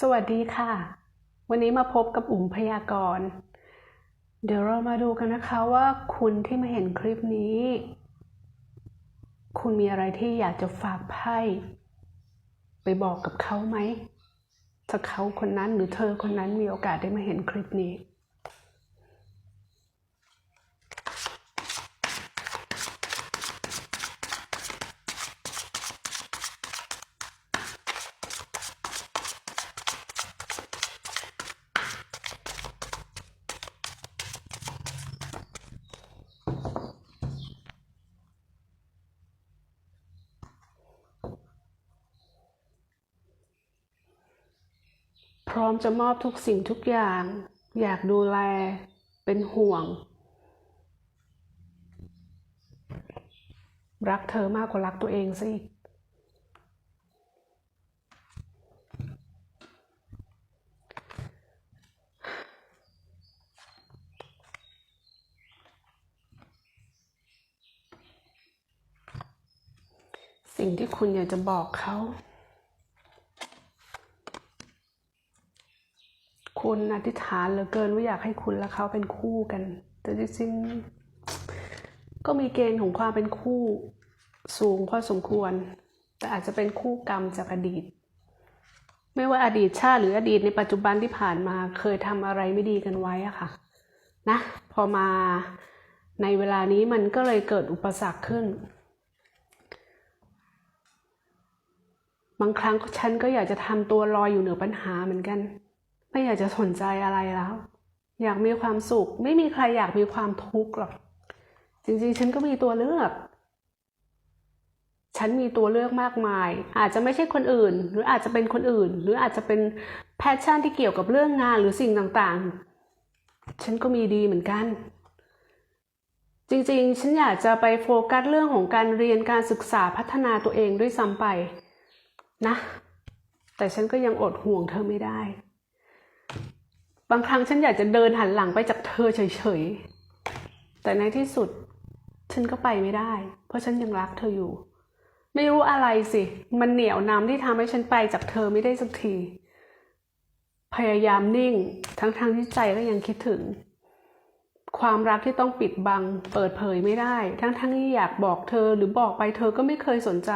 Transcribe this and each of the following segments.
สวัสดีค่ะ วันนี้มาพบกับอุ๋มพยากรณ์เดี๋ยวเรามาดูกันนะคะว่าคุณที่มาเห็นคลิปนี้ คุณมีอะไรที่อยากจะฝากไพ่ไปบอกกับเขาไหมถ้าเขาคนนั้นหรือเธอคนนั้นมีโอกาสได้มาเห็นคลิปนี้ ร้อมจะมอบทุกสิ่งทุกอย่าง อยากดูแล เป็นห่วง รักเธอมากกว่ารักตัวเองซะอีกสิ่งที่คุณอยากจะบอกเขา คุณอธิษฐานเหลือเกินว่าอยากให้คุณและเขาเป็นคู่กัน แต่จริงๆก็มีเกณฑ์ของความเป็นคู่สูงพอสมควร แต่อาจจะเป็นคู่กรรมจากอดีต ไม่ว่าอดีตชาติหรืออดีตในปัจจุบันที่ผ่านมาเคยทำอะไรไม่ดีกันไว้อะค่ะ นะ พอมาในเวลานี้มันก็เลยเกิดอุปสรรคขึ้น บางครั้งฉันก็อยากจะทำตัวลอยอยู่เหนือปัญหาเหมือนกัน ไม่อยากจะสนใจอะไรแล้ว อยากมีความสุข ไม่มีใครอยากมีความทุกข์หรอก จริงๆ ฉันก็มีตัวเลือก ฉันมีตัวเลือกมากมาย อาจจะไม่ใช่คนอื่น หรืออาจจะเป็นคนอื่น หรืออาจจะเป็นแพชชั่นที่เกี่ยวกับเรื่องงานหรือสิ่งต่างๆ ฉันก็มีดีเหมือนกัน จริงๆ ฉันอยากจะไปโฟกัสเรื่องของการเรียนการศึกษาพัฒนาตัวเองด้วยซ้ำไปนะ แต่ฉันก็ยังอดห่วงเธอไม่ได้ บางครั้งฉันอยากจะเดินหันหลังไปจากเธอเฉยๆ แต่ในที่สุด ฉันก็ไปไม่ได้ เพราะฉันยังรักเธออยู่ ไม่รู้อะไรสิ มันเหนียวนำที่ทำให้ฉันไปจากเธอไม่ได้สักที พยายามนิ่ง ทั้งๆทที่ใจก็ยังคิดถึง ความรักที่ต้องปิดบัง เปิดเผยไม่ได้ ทั้งๆที่อยากบอกเธอหรือบอกไปเธอก็ไม่เคยสนใจ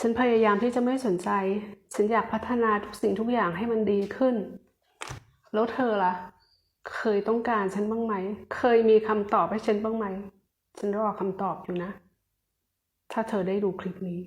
ฉันพยายามที่จะไม่สนใจ ฉันอยากพัฒนาทุกสิ่งทุกอย่างให้มันดีขึ้น แล้วเธอล่ะ เคยต้องการฉันบ้างไหม เคยมีคำตอบให้ฉันบ้างไหม ฉันรอคำตอบอยู่นะ ถ้าเธอได้ดูคลิปนี้